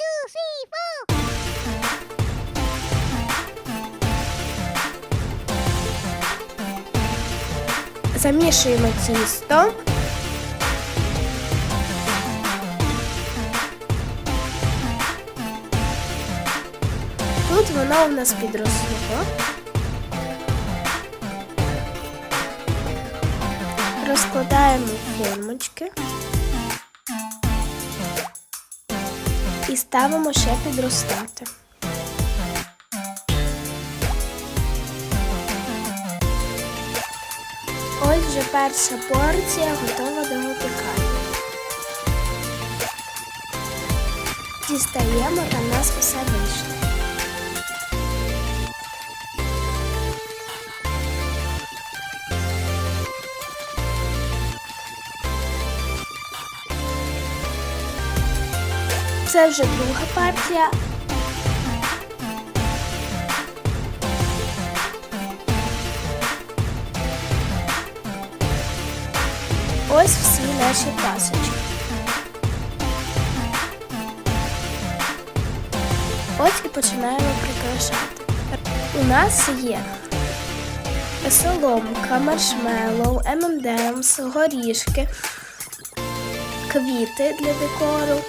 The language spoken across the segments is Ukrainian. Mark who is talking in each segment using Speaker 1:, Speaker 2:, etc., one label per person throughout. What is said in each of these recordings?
Speaker 1: two, three, four.
Speaker 2: Замішуємо тісто. Тут воно у нас підросло. Розкладаємо формочки і ставимо ще підростати. Ось вже перша порція готова до випікання. Дістаємо та нас усе вийшло. Це вже друга партія. Ось всі наші пасочки. Ось і починаємо прикрашати. У нас є соломка, маршмеллоу, M&M's, горішки, квіти для декору.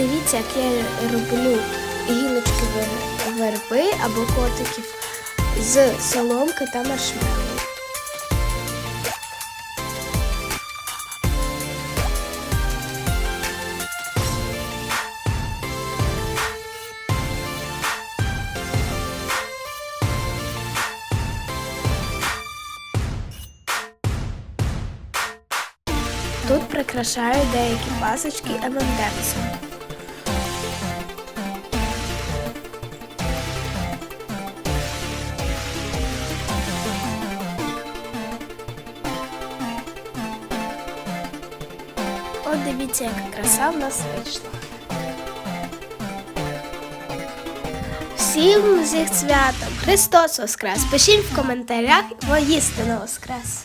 Speaker 2: Дивіться, як я роблю гілочки верби або котиків з соломки та маршмеллоу. Тут прикрашаю деякі пасочки M&M's. От дивіться, яка краса в нас вийшла. Всім з їх святом! Христос Воскрес! Пишіть в коментарях воістину Воскрес!